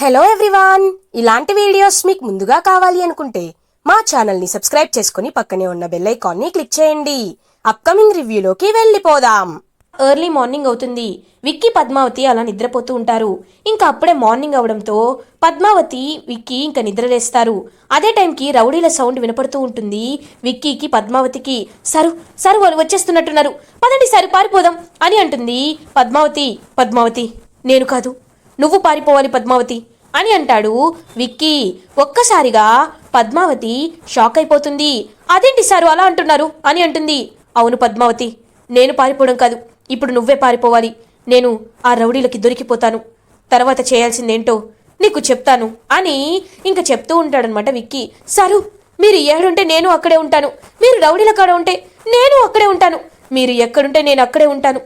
Hello everyone ఇలాంటి videos మీకు ముందుగా కావాలి అనుకుంటే మా ఛానల్ని సబ్స్క్రైబ్ చేసుకుని పక్కనే ఉన్న బెల్ ఐకాన్ని క్లిక్ చేయండి. అప్కమింగ్ రివ్యూలోకి వెళ్ళిపోదాం. ఎర్లీ మార్నింగ్ అవుతుంది. విక్కీ పద్మావతి అలా నిద్రపోతూ ఉంటారు. ఇంకా అప్పుడే మార్నింగ్ అవడంతో పద్మావతి విక్కీ ఇంకా నిద్రలేస్తారు. అదే టైంకి రౌడీల సౌండ్ వినపడుతూ ఉంటుంది విక్కీకి పద్మావతికి. సరు సరు వాళ్ళు వచ్చేస్తున్నట్టున్నారు. పదండి సరు పారిపోదాం అని అంటుంది పద్మావతి. పద్మావతి నేను కాదు. నువ్వు పారిపోవాలి పద్మావతి. అని అంటాడు విక్కీ. ఒక్కసారిగా పద్మావతి షాక్ అయిపోతుంది. అదేంటి సారు అలా అంటున్నారు? అని అంటుంది. అవును పద్మావతి నేను పారిపోవడం కాదు. ఇప్పుడు నువ్వే పారిపోవాలి. నేను ఆ రౌడీలకి దొరికిపోతాను. తర్వాత చేయాల్సిందేంటో నీకు చెప్తాను. అని ఇంకా చెప్తూ ఉంటాడనమాట విక్కీ. సారు మీరు ఏడుంటే నేను అక్కడే ఉంటాను. మీరు రౌడీల కాడ ఉంటే నేను అక్కడే ఉంటాను. మీరు ఎక్కడుంటే నేను అక్కడే ఉంటాను.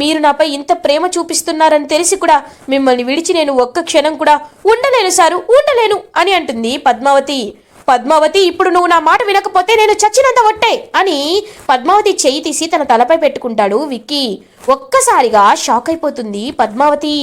మీరు నాపై ఇంత ప్రేమ చూపిస్తున్నారని తెలిసి కూడా మిమ్మల్ని విడిచి నేను ఒక్క క్షణం కూడా ఉండలేను సారు ఉండలేను అని అంటుంది పద్మావతి. పద్మావతి ఇప్పుడు నువ్వు నా మాట వినకపోతే నేను చచ్చినంత ఒట్టే అని పద్మావతి చేయి తీసి తన తలపై పెట్టుకుంటాడు విక్కీ. ఒక్కసారిగా షాక్ అయిపోతుంది పద్మావతి.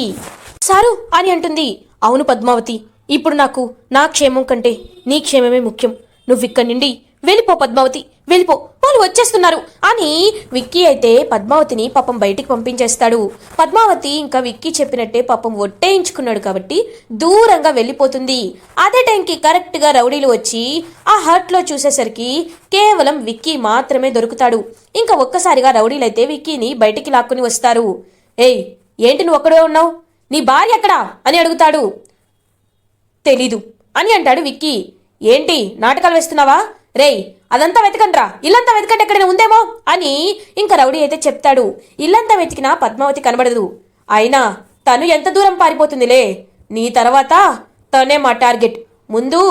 సారు అని అంటుంది. అవును పద్మావతి ఇప్పుడు నాకు నా క్షేమం కంటే నీ క్షేమమే ముఖ్యం. నువ్వు ఇక్కడి నుండి వెళ్ళిపో పద్మావతి వెళ్ళిపో. వాళ్ళు వచ్చేస్తున్నారు. అని విక్కీ అయితే పద్మావతిని పాపం బయటికి పంపించేస్తాడు. పద్మావతి ఇంకా విక్కీ చెప్పినట్టే పాపం ఒట్టేయించుకున్నాడు కాబట్టి దూరంగా వెళ్ళిపోతుంది. అదే టైంకి కరెక్ట్గా రౌడీలు వచ్చి ఆ హర్ట్లో చూసేసరికి కేవలం విక్కీ మాత్రమే దొరుకుతాడు. ఇంకా ఒక్కసారిగా రౌడీలు అయితే విక్కీని బయటికి లాక్కుని వస్తారు. ఏయ్ ఏంటి నువ్వు ఒక్కడే ఉన్నావు? నీ భార్య ఎక్కడా? అని అడుగుతాడు. తెలీదు. అని అంటాడు విక్కీ. ఏంటి నాటకాలు వేస్తున్నావా? రేయ్ అదంతా వెతకండ్రా. ఇల్లంతా వెతకండి ఎక్కడైనా ఉందేమో అని ఇంకా రౌడీ అయితే చెప్తాడు. ఇల్లంతా వెతికినా పద్మావతి కనబడదు. అయినా తను ఎంత దూరం పారిపోతుందిలే. నీ తర్వాత తనే మా టార్గెట్. ముందు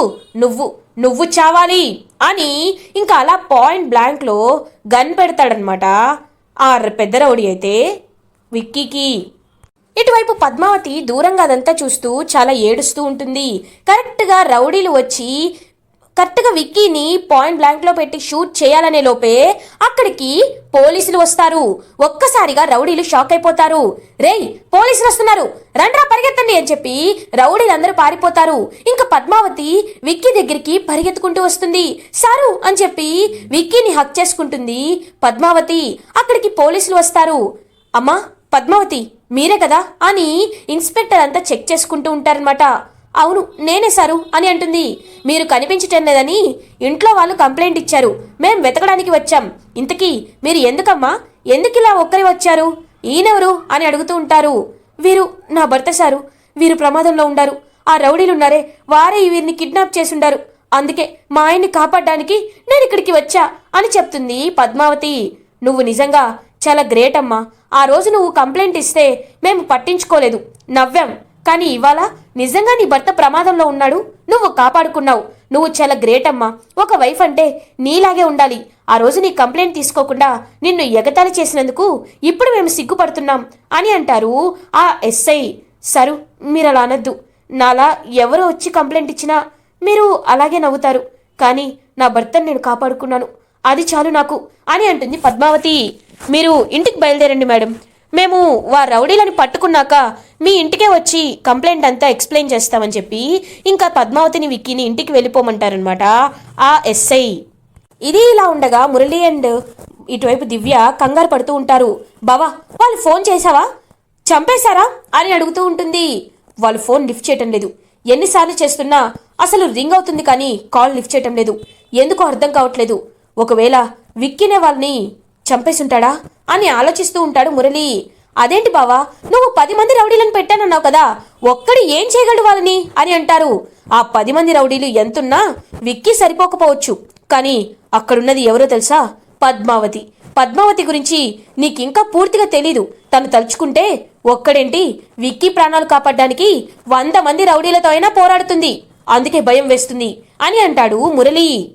నువ్వు నువ్వు చావాలి అని ఇంకా అలా పాయింట్ బ్లాంక్లో గన్ పెడతాడనమాట ఆ పెద్ద రౌడీ అయితే విక్కీకి. ఇటువైపు పద్మావతి దూరంగా అదంతా చూస్తూ చాలా ఏడుస్తూ ఉంటుంది. కరెక్ట్గా రౌడీలు వచ్చి కరెక్ట్గా విక్కీని పాయింట్ బ్లాంక్లో పెట్టి షూట్ చేయాలనే లోపే అక్కడికి పోలీసులు వస్తారు. ఒక్కసారిగా రౌడీలు షాక్ అయిపోతారు. రేయ్ పోలీసులు వస్తున్నారు. రండ్రా పరిగెత్తండి అని చెప్పి రౌడీలందరూ పారిపోతారు. ఇంకా పద్మావతి విక్కీ దగ్గరికి పరిగెత్తుకుంటూ వస్తుంది. సారు అని చెప్పి విక్కీని హక్ చేసుకుంటుంది పద్మావతి. అక్కడికి పోలీసులు వస్తారు. అమ్మా పద్మావతి మీరే కదా అని ఇన్స్పెక్టర్ అంతా చెక్ చేసుకుంటూ ఉంటారనమాట అవును నేనే సారు అని అంటుంది. మీరు కనిపించటం లేదని ఇంట్లో వాళ్ళు కంప్లైంట్ ఇచ్చారు. మేం వెతకడానికి వచ్చాం. ఇంతకీ మీరు ఎందుకమ్మా? ఎందుకు ఇలా ఒక్కరే వచ్చారు? ఈయనెవరు? అని అడుగుతూ ఉంటారు. వీరు నా భర్త సారు. వీరు ప్రమాదంలో ఉండారు. ఆ రౌడీలున్నారే. వారే వీరిని కిడ్నాప్ చేసుండారు. అందుకే మా ఆయన్ని కాపాడడానికి నేను ఇక్కడికి వచ్చా అని చెప్తుంది పద్మావతి. నువ్వు నిజంగా చాలా గ్రేట్ అమ్మా ఆ రోజు నువ్వు కంప్లైంట్ ఇస్తే మేము పట్టించుకోలేదు. నవ్వాం. కానీ ఇవాళ నిజంగా నీ భర్త ప్రమాదంలో ఉన్నాడు? నువ్వు కాపాడుకున్నావు. నువ్వు చాలా గ్రేట్ అమ్మా. ఒక వైఫ్ అంటే నీలాగే ఉండాలి. ఆ రోజు నీ కంప్లైంట్ తీసుకోకుండా నిన్ను ఎగతాళి చేసినందుకు ఇప్పుడు మేము సిగ్గుపడుతున్నాం అని అంటారు ఆ ఎస్ఐ. సరు మీరు అలా అనద్దు. నాలా ఎవరు వచ్చి కంప్లైంట్ ఇచ్చినా మీరు అలాగే నవ్వుతారు. కానీ నా భర్తను నేను కాపాడుకున్నాను. అది చాలు నాకు అని అంటుంది పద్మావతి. మీరు ఇంటికి బయలుదేరండి మేడం. మేము వా రౌడీలని పట్టుకున్నాక మీ ఇంటికే వచ్చి కంప్లైంట్ అంతా ఎక్స్ప్లెయిన్ చేస్తామని చెప్పి ఇంకా పద్మావతిని విక్కీని ఇంటికి వెళ్ళిపోమంటారనమాట ఆ ఎస్ఐ. ఇది ఇలా ఉండగా మురళి అండ్ ఇటువైపు దివ్య కంగారు పడుతూ ఉంటారు. బావా వాళ్ళు ఫోన్ చేశావా? చంపేశారా? అని అడుగుతూ ఉంటుంది. వాళ్ళు ఫోన్ లిఫ్ట్ చేయటం లేదు. ఎన్నిసార్లు చేస్తున్నా అసలు రింగ్ అవుతుంది కానీ కాల్ లిఫ్ట్ చేయటం లేదు. ఎందుకో అర్థం కావట్లేదు. ఒకవేళ విక్కినే వాళ్ళని చంపేసుంటాడా? అని ఆలోచిస్తూ ఉంటాడు మురళి. అదేంటి బావా నువ్వు పది మంది రౌడీలను పెట్టానన్నావు కదా ఒక్కడు ఏం చేయగలడు వాళ్ళని? అని అంటారు. ఆ పది మంది రౌడీలు ఎంతున్నా విక్కీ సరిపోకపోవచ్చు. కానీ అక్కడున్నది ఎవరో తెలుసా? పద్మావతి. పద్మావతి గురించి నీకింకా పూర్తిగా తెలీదు. తను తలుచుకుంటే ఒక్కడేంటి విక్కీ ప్రాణాలు కాపాడడానికి వంద మంది రౌడీలతో అయినా పోరాడుతుంది. అందుకే భయం వేస్తుంది అని అంటాడు మురళి.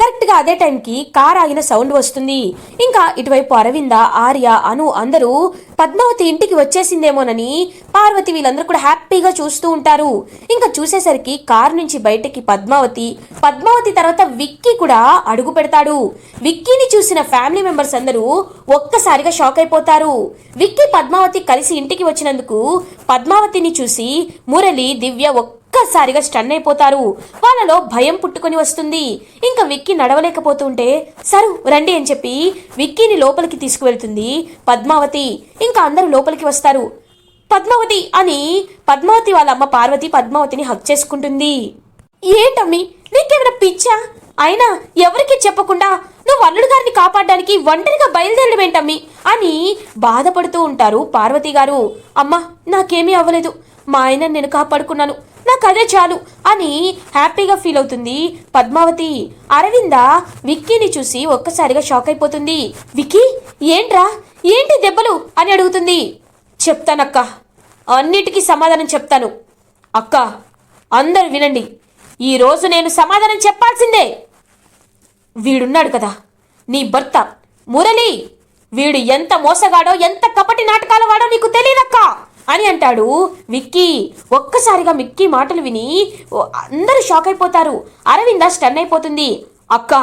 కరెక్ట్గా అదే టైంకి కార్ ఆగిన సౌండ్ వస్తుంది. ఇంకా ఇటువైపు అరవింద ఆర్య అను అందరూ పద్మావతి ఇంటికి వచ్చేసిందేమోనని పార్వతి వీళ్ళందరూ కూడా హ్యాపీగా చూస్తూ ఉంటారు. ఇంకా చూసేసరికి కార్ నుంచి బయటకి పద్మావతి పద్మావతి తర్వాత విక్కీ కూడా అడుగు పెడతాడు. విక్కీని చూసిన ఫ్యామిలీ మెంబర్స్ అందరూ ఒక్కసారిగా షాక్ అయిపోతారు. విక్కీ పద్మావతి కలిసి ఇంటికి వచ్చినందుకు పద్మావతిని చూసి మురళి దివ్య ఒక్కసారిగా స్టన్ అయిపోతారు. వాళ్ళలో భయం పుట్టుకొని వస్తుంది. ఇంకా విక్కీ నడవలేకపోతుంటే సరు రండి అని చెప్పి విక్కీని లోపలికి తీసుకువెళ్తుంది పద్మావతి. ఇంకా అందరూ లోపలికి వస్తారు. పద్మావతి అని పద్మావతి వాళ్ళ అమ్మ పార్వతి పద్మావతిని హక్ చేసుకుంటుంది. ఏంటమ్మి నీకేమైనా పిచ్చా? అయినా ఎవరికి చెప్పకుండా నువ్వు అల్లుడు గారిని కాపాడడానికి ఒంటరిగా బయలుదేరడం ఏంటమ్మి? అని బాధపడుతూ ఉంటారు పార్వతి గారు. అమ్మ నాకేమీ అవ్వలేదు. మా ఆయన నేను కాపాడుకున్నాను. నాకు అదే చాలు అని హ్యాపీగా ఫీల్ అవుతుంది పద్మావతి. అరవింద విక్కీని చూసి ఒక్కసారిగా షాక్ అయిపోతుంది. విక్కీ ఏంట్రా? ఏంటి దెబ్బలు? అని అడుగుతుంది. చెప్తానక్క. అన్నిటికీ సమాధానం చెప్తాను. అక్క అందరు వినండి. ఈరోజు నేను సమాధానం చెప్పాల్సిందే. వీడున్నాడు కదా. నీ భర్త మురళి. వీడు ఎంత మోసగాడో ఎంత కపటి నాటకాల వాడో నీకు తెలియదక్కా. అని అంటాడు విక్కీ. ఒక్కసారిగా మిక్కీ మాటలు విని అందరూ షాక్ అయిపోతారు. అరవింద స్టన్ అయిపోతుంది. అక్క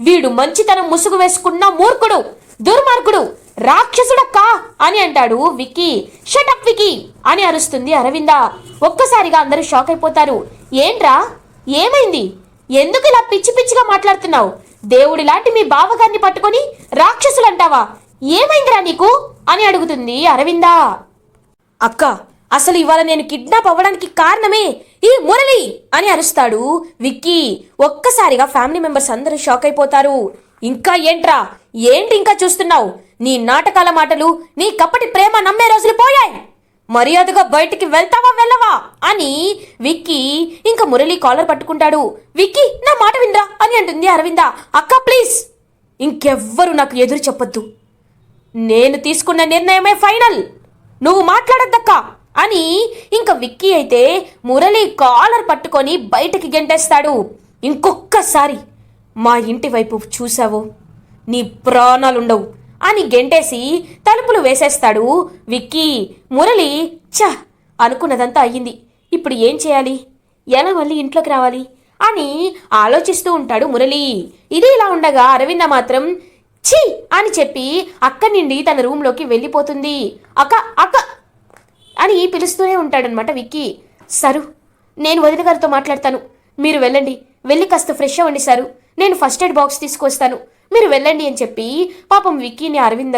వీడు మంచితనం ముసుగు వేసుకున్న మూర్ఖుడు దుర్మార్గుడు రాక్షసుడక్కా అని అంటాడు విక్కీ. షటప్ విక్కీ అని అరుస్తుంది అరవింద. ఒక్కసారిగా అందరూ షాక్ అయిపోతారు. ఏంట్రా? ఏమైంది? ఎందుకు ఇలా పిచ్చి పిచ్చిగా మాట్లాడుతున్నావు? దేవుడి లాంటి మీ బావగారిని పట్టుకొని రాక్షసులంటావా? ఏమైందిరా నీకు? అని అడుగుతుంది అరవిందా. అక్క అసలు ఇవాళ నేను కిడ్నాప్ అవ్వడానికి కారణమే ఈ మురళి అని అరుస్తాడు విక్కీ. ఒక్కసారిగా ఫ్యామిలీ మెంబర్స్ అందరూ షాక్ అయిపోతారు. ఇంకా ఏంట్రా? ఏంటి ఇంకా చూస్తున్నావు? నీ నాటకాల మాటలు నీ కప్పటి ప్రేమ నమ్మే రోజులు పోయాయి. మర్యాదగా బయటికి వెళ్తావా వెళ్ళవా? అని విక్కీ ఇంకా మురళి కాలర్ పట్టుకుంటాడు. విక్కీ నా మాట వినరా? అని అంటుంది అరవింద. అక్క ప్లీజ్. ఇంకెవ్వరు నాకు ఎదురు చెప్పొద్దు. నేను తీసుకున్న నిర్ణయమే ఫైనల్. నువ్వు మాట్లాడద్దక్కా అని ఇంకా విక్కీ అయితే మురళి కాలర్ పట్టుకొని బయటకి గెంటేస్తాడు. ఇంకొక్కసారి మా ఇంటి వైపు చూసావో నీ ప్రాణాలుండవు అని గెంటేసి తలుపులు వేసేస్తాడు విక్కీ. మురళి చ అనుకున్నదంతా అయ్యింది. ఇప్పుడు ఏం చేయాలి? ఎలా మళ్ళీ ఇంట్లోకి రావాలి? అని ఆలోచిస్తూ ఉంటాడు మురళి. ఇది ఇలా ఉండగా అరవింద మాత్రం ఛీ! అని చెప్పి అక్కడి నుండి తన రూమ్లోకి వెళ్ళిపోతుంది. అక్క అక్క! అని పిలుస్తూనే ఉంటాడనమాట విక్కీ. సరు నేను వదిన గారితో మాట్లాడతాను. మీరు వెళ్ళండి. వెళ్ళి కాస్త ఫ్రెష్ అవ్వండి సారు. నేను ఫస్ట్ ఎయిడ్ బాక్స్ తీసుకొస్తాను. మీరు వెళ్ళండి అని చెప్పి పాపం విక్కీని అరవింద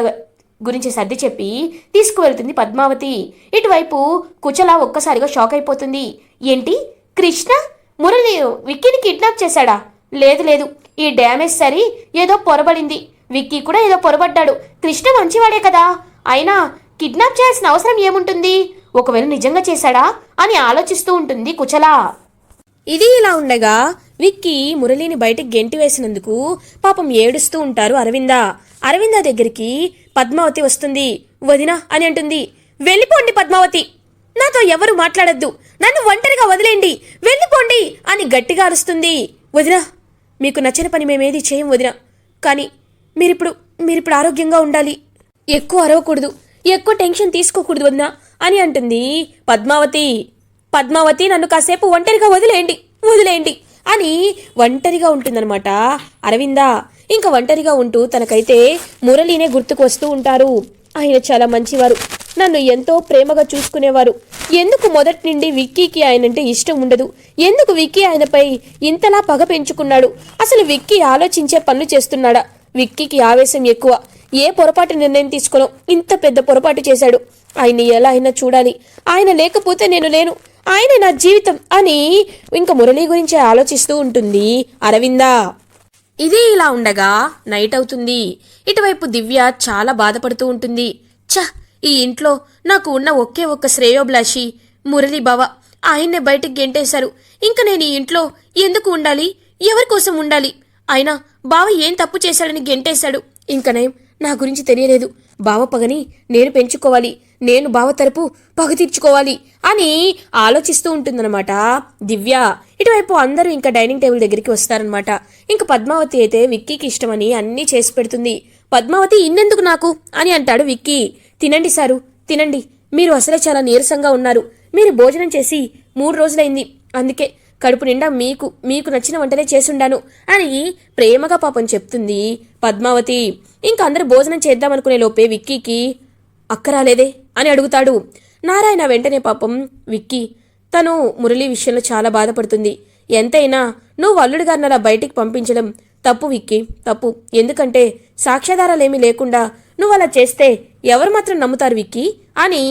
గురించి సర్ది చెప్పి తీసుకువెళ్తుంది పద్మావతి. ఇటువైపు కుచల ఒక్కసారిగా షాక్ అయిపోతుంది. ఏంటి? కృష్ణ? మురళి విక్కీని కిడ్నాప్ చేశాడా? లేదు లేదు. ఈ డ్యామేజ్ సరి ఏదో పొరబడింది. విక్కీ కూడా ఏదో పొరబడ్డాడు. కృష్ణ మంచివాడే కదా. అయినా కిడ్నాప్ చేయాల్సిన అవసరం ఏముంటుంది? ఒకవేళ నిజంగా చేశాడా అని ఆలోచిస్తూ ఉంటుంది కుచల. ఇది ఇలా ఉండగా విక్కీ మురళిని బయటకు గెంటి వేసినందుకు పాపం ఏడుస్తూ ఉంటారు అరవింద. అరవింద దగ్గరికి పద్మావతి వస్తుంది. వదినా అని అంటుంది. వెళ్ళిపోండి పద్మావతి. నాతో ఎవరు మాట్లాడద్దు. నన్ను ఒంటరిగా వదిలేండి వెళ్ళిపోండి అని గట్టిగా అరుస్తుంది. వదినా మీకు నచ్చిన పని మేమేది చేయం వదిన. కానీ మీరిప్పుడు మీరిప్పుడు ఆరోగ్యంగా ఉండాలి. ఎక్కువ అరవకూడదు. ఎక్కువ టెన్షన్ తీసుకోకూడదు వదినా అని అంటుంది పద్మావతి. పద్మావతి నన్ను కాసేపు ఒంటరిగా వదిలేయండి వదిలేయండి అని ఒంటరిగా ఉంటుందన్నమాట. అరవింద ఇంకా ఒంటరిగా ఉంటూ తనకైతే మురళీనే గుర్తుకు వస్తూ ఉంటారు. ఆయన చాలా మంచివారు. నన్ను ఎంతో ప్రేమగా చూసుకునేవారు. ఎందుకు మొదటి నుండి విక్కీకి ఆయనంటే ఇష్టం ఉండదు? ఎందుకు విక్కీ ఆయనపై ఇంతలా పగ పెంచుకున్నాడు? అసలు విక్కీ ఆలోచించే పనులు చేస్తున్నాడా? విక్కీకి ఆవేశం ఎక్కువ. ఏ పొరపాటు నిర్ణయం తీసుకోను ఇంత పెద్ద పొరపాటు చేశాడు. ఆయన్ని ఎలా అయినా చూడాలి. ఆయన లేకపోతే నేను లేను. ఆయన నా జీవితం అని ఇంకా మురళి గురించి ఆలోచిస్తూ ఉంటుంది అరవిందా. ఇది ఇలా ఉండగా నైట్ అవుతుంది. ఇటువైపు దివ్య చాలా బాధపడుతూ ఉంటుంది. ఛ! ఈ ఇంట్లో నాకు ఉన్న ఒకే ఒక్క శ్రేయోభిలాషి మురళి బావ ఆయన్నే బయటికి గెంటేశారు. ఇంకా నేను ఈ ఇంట్లో ఎందుకు ఉండాలి? ఎవరి కోసం ఉండాలి? అయినా బావ ఏం తప్పు చేశాడని గెంటేశాడు. ఇంకనేం నా గురించి తెలియలేదు. బావ పగని నేను పెంచుకోవాలి నేను బావ తరపు పగ తీర్చుకోవాలి అని ఆలోచిస్తూ ఉంటుందన్నమాట. దివ్య ఇటువైపు అందరూ ఇంకా డైనింగ్ టేబుల్ దగ్గరికి వస్తారనమాట ఇంకా పద్మావతి అయితే విక్కీకి ఇష్టమని అన్నీ చేసి పెడుతుంది. పద్మావతి ఇన్నెందుకు నాకు? అని అంటాడు విక్కీ. తినండి సారు తినండి. మీరు అసలే చాలా నీరసంగా ఉన్నారు. మీరు భోజనం చేసి మూడు రోజులైంది. అందుకే కడుపు నిండా మీకు మీకు నచ్చిన వంటనే చేసుండాను అని ప్రేమగా పాపం చెప్తుంది పద్మావతి. ఇంకా అందరూ భోజనం చేద్దామనుకునే లోపే విక్కీకి అక్క రాలేదే? అని అడుగుతాడు. నారాయణ వెంటనే పాపం విక్కీ తను మురళి విషయంలో చాలా బాధపడుతుంది. ఎంతైనా నువ్వు అల్లుడి గారిని అలా బయటికి పంపించడం తప్పు విక్కీ తప్పు. ఎందుకంటే సాక్ష్యాధారాలేమీ లేకుండా నువ్వు అలా చేస్తే ఎవరు మాత్రం నమ్ముతారు విక్కీ? అని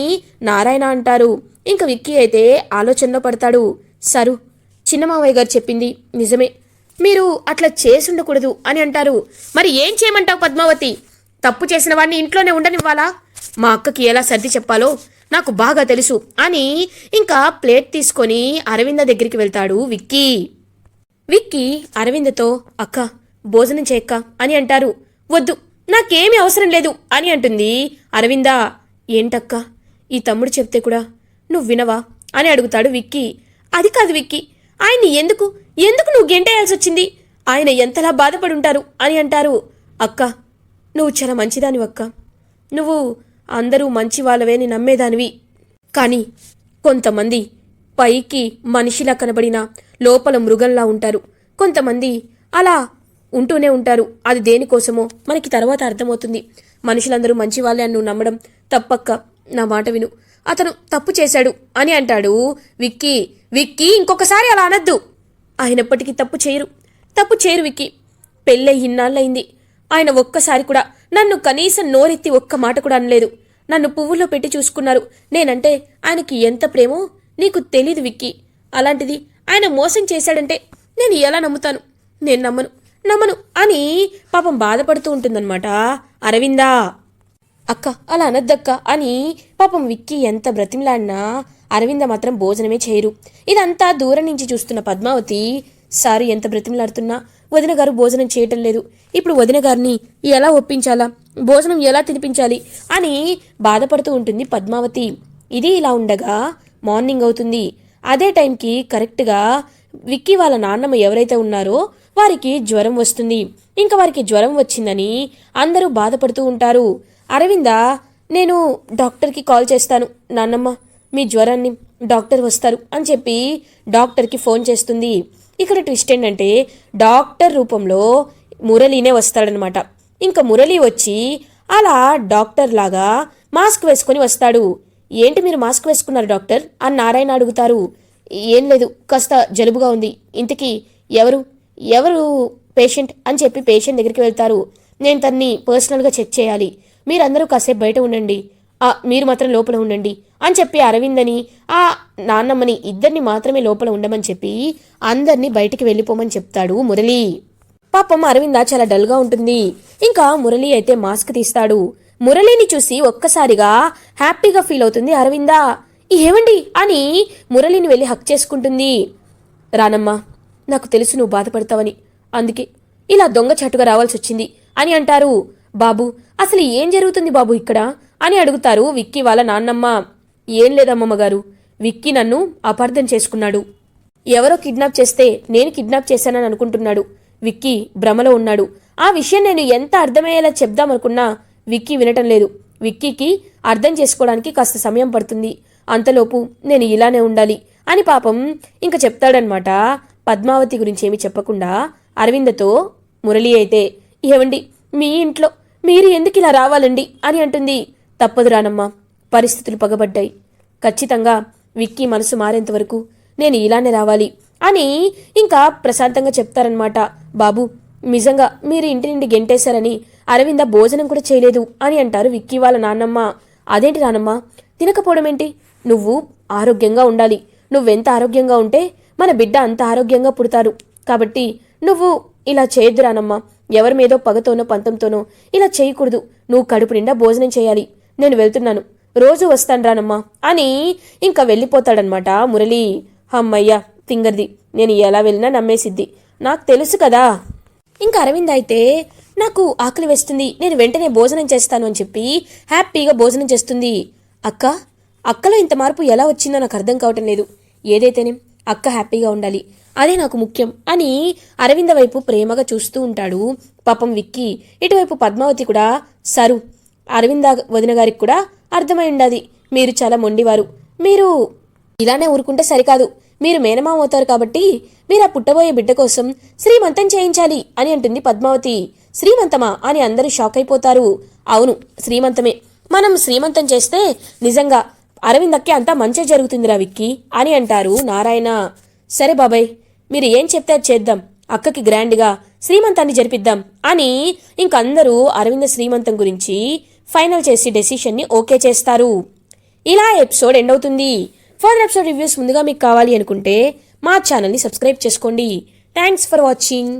నారాయణ అంటారు. ఇంక విక్కీ అయితే ఆలోచనలో పడతాడు. సరు చిన్నమావయ్య గారు చెప్పింది నిజమే. మీరు అట్లా చేసుండకూడదు అని అంటారు. మరి ఏం చేయమంటావు పద్మావతి? తప్పు చేసిన వాడిని ఇంట్లోనే ఉండనివ్వాలా? మా అక్కకి ఎలా సర్ది చెప్పాలో నాకు బాగా తెలుసు అని ఇంకా ప్లేట్ తీసుకొని అరవింద దగ్గరికి వెళ్తాడు విక్కీ. విక్కీ అరవిందతో అక్క భోజనం చేయక్క అని అంటారు. వద్దు నాకేమీ అవసరం లేదు అని అంటుంది అరవింద. ఏంటక్క? ఈ తమ్ముడు చెప్తే కూడా నువ్వు వినవా? అని అడుగుతాడు విక్కీ. అది కాదు విక్కీ ఆయన్ని ఎందుకు? ఎందుకు నువ్వు గెంటేయాల్సి వచ్చింది ఆయన ఎంతలా బాధపడి ఉంటారు అని అంటారు. అక్క నువ్వు చాలా మంచిదాని అక్క. నువ్వు అందరూ మంచి వాళ్ళవేని నమ్మేదానివి. కానీ కొంతమంది పైకి మనిషిలా కనబడిన లోపల మృగంలా ఉంటారు. కొంతమంది అలా ఉంటూనే ఉంటారు. అది దేనికోసమో మనకి తర్వాత అర్థమవుతుంది. మనుషులందరూ మంచి వాళ్ళే అని నువ్వు నమ్మడం తప్పక్క. నా మాట విను. అతను తప్పు చేశాడు అని అంటాడు. విక్కీ విక్కీ ఇంకొకసారి అలా అనద్దు. ఆయన ఎప్పటికీ తప్పు చేయరు. తప్పు చేయరు విక్కీ. పెళ్ళై ఇన్నాళ్ళయింది. ఆయన ఒక్కసారి కూడా నన్ను కనీసం నోరెత్తి ఒక్క మాట కూడా అనలేదు. నన్ను పువ్వుల్లో పెట్టి చూసుకున్నారు. నేనంటే ఆయనకి ఎంత ప్రేమో నీకు తెలీదు విక్కీ. అలాంటిది ఆయన మోసం చేశాడంటే నేను ఎలా నమ్ముతాను? నేను నమ్మను. నమ్మను అని పాపం బాధపడుతూ ఉంటుందన్నమాట అరవిందా. అక్క అలా అనద్దక్క అని పాపం విక్కీ ఎంత బ్రతిమలాడినా అరవింద మాత్రం భోజనమే చేయరు. ఇదంతా దూరం నుంచి చూస్తున్న పద్మావతి సారు ఎంత బ్రతిమలాడుతున్నా? వదిన గారు భోజనం చేయటం లేదు. ఇప్పుడు వదిన గారిని ఎలా ఒప్పించాలా? భోజనం ఎలా తినిపించాలి? అని బాధపడుతూ ఉంటుంది పద్మావతి. ఇది ఇలా ఉండగా మార్నింగ్ అవుతుంది. అదే టైంకి కరెక్ట్గా విక్కీ వాళ్ళ నాన్నమ్మ ఎవరైతే ఉన్నారో వారికి జ్వరం వస్తుంది. ఇంకా వారికి జ్వరం వచ్చిందని అందరూ బాధపడుతూ ఉంటారు. అరవింద నేను డాక్టర్కి కాల్ చేస్తాను. నాన్నమ్మ మీ జ్వరాన్ని డాక్టర్ వస్తారు అని చెప్పి డాక్టర్కి ఫోన్ చేస్తుంది. ఇక్కడ ట్విస్ట్ ఏంటంటే డాక్టర్ రూపంలో మురళీనే వస్తాడనమాట ఇంకా మురళి వచ్చి అలా డాక్టర్ లాగా మాస్క్ వేసుకొని వస్తాడు. ఏంటి మీరు మాస్క్ వేసుకున్నారు డాక్టర్? అని నారాయణ అడుగుతారు. ఏం లేదు కాస్త జలుబుగా ఉంది. ఇంతకీ ఎవరు? ఎవరు పేషెంట్? అని చెప్పి పేషెంట్ దగ్గరికి వెళ్తారు. నేను తన్ని పర్సనల్గా చెక్ చేయాలి. మీరందరూ కాసేపు బయట ఉండండి. ఆ, మీరు మాత్రం లోపల ఉండండి. అని చెప్పి అరవిందని ఆ నాన్నమ్మని ఇద్దరిని మాత్రమే లోపల ఉండమని చెప్పి అందరినీ బయటికి వెళ్ళిపోమని చెప్తాడు మురళి. పాపం అరవింద చాలా డల్గా ఉంటుంది. ఇంకా మురళి అయితే మాస్క్ తీస్తాడు. మురళిని చూసి ఒక్కసారిగా హ్యాపీగా ఫీల్ అవుతుంది అరవింద. ఏమండి అని మురళిని వెళ్ళి హక్ చేసుకుంటుంది. రానమ్మా నాకు తెలుసు నువ్వు బాధపడతావని. అందుకే ఇలా దొంగ చట్టుగా రావాల్సి వచ్చింది అని అంటారు. బాబు అసలు ఏం జరుగుతుంది బాబు ఇక్కడ? అని అడుగుతారు విక్కీ వాళ్ళ నాన్నమ్మ. ఏం లేదమ్మమ్మ గారు. విక్కీ నన్ను అపార్థం చేసుకున్నాడు. ఎవరో కిడ్నాప్ చేస్తే నేను కిడ్నాప్ చేశానని అనుకుంటున్నాడు. విక్కీ భ్రమలో ఉన్నాడు. ఆ విషయం నేను ఎంత అర్థమయ్యేలా చెప్దామనుకున్నా విక్కీ వినటం లేదు. విక్కీకి అర్థం చేసుకోవడానికి కాస్త సమయం పడుతుంది. అంతలోపు నేను ఇలానే ఉండాలి అని పాపం ఇంక చెప్తాడనమాట పద్మావతి గురించి ఏమి చెప్పకుండా అరవిందతో మురళి అయితే ఏవండి మీ ఇంట్లో మీరు ఎందుకు ఇలా రావాలండి? అని అంటుంది. తప్పదు రానమ్మా పరిస్థితులు పగబడ్డాయి. ఖచ్చితంగా విక్కీ మనసు మారేంత వరకు నేను ఇలానే రావాలి అని ఇంకా ప్రశాంతంగా చెప్తారనమాట బాబు నిజంగా మీరు ఇంటి నుండి గెంటేశారని అరవింద భోజనం కూడా చేయలేదు అని అంటారు విక్కీ వాళ్ళ నాన్నమ్మ. అదేంటి నానమ్మ తినకపోవడం ఏంటి? నువ్వు ఆరోగ్యంగా ఉండాలి. నువ్వెంత ఆరోగ్యంగా ఉంటే మన బిడ్డ అంత ఆరోగ్యంగా పుడతారు. కాబట్టి నువ్వు ఇలా చేయొద్దు రానమ్మా. ఎవరి మీదో పగతోనో పంతంతోనో ఇలా చేయకూడదు. నువ్వు కడుపు నిండా భోజనం చేయాలి. నేను వెళ్తున్నాను. రోజు వస్తాను రానమ్మా అని ఇంకా వెళ్ళిపోతాడనమాట మురళి. అమ్మయ్యా తింగర్ది. నేను ఎలా వెళ్ళినా నమ్మేసిద్ది. నాకు తెలుసు కదా. ఇంకా అరవింద్ అయితే నాకు ఆకలి వేస్తుంది. నేను వెంటనే భోజనం చేస్తాను అని చెప్పి హ్యాపీగా భోజనం చేస్తుంది. అక్క అక్కలో ఇంత మార్పు ఎలా వచ్చిందో నాకు అర్థం కావటం లేదు. ఏదైతేనే. అక్క హ్యాపీగా ఉండాలి. అదే నాకు ముఖ్యం అని అరవింద వైపు ప్రేమగా చూస్తూ ఉంటాడు. పాపం విక్కి. ఇటువైపు పద్మావతి కూడా సరు. అరవింద వదిన గారికి కూడా అర్థమై ఉండాది. మీరు చాలా మొండివారు. మీరు ఇలానే ఊరుకుంటే సరికాదు. మీరు మేనమామ అవుతారు కాబట్టి మీరు ఆ పుట్టబోయే బిడ్డ కోసం శ్రీమంతం చేయించాలి అని అంటుంది పద్మావతి. శ్రీమంతమా అని అందరూ షాక్ అయిపోతారు. అవును శ్రీమంతమే. మనం శ్రీమంతం చేస్తే నిజంగా అరవిందక్కి అంతా మంచి జరుగుతుందిరా విక్కీ అని అంటారు నారాయణ. సరే బాబాయ్ మీరు ఏం చెప్తే అది చేద్దాం. అక్కకి గ్రాండ్గా శ్రీమంతాన్ని జరిపిద్దాం అని ఇంకందరూ అరవింద శ్రీమంతం గురించి ఫైనల్ చేసి డెసిషన్ని ఓకే చేస్తారు. ఇలా ఎపిసోడ్ ఎండ్ అవుతుంది. ఫర్దర్ ఎపిసోడ్ రివ్యూస్ ముందుగా మీకు కావాలి అనుకుంటే మా ఛానల్ని సబ్స్క్రైబ్ చేసుకోండి. Thanks for watching.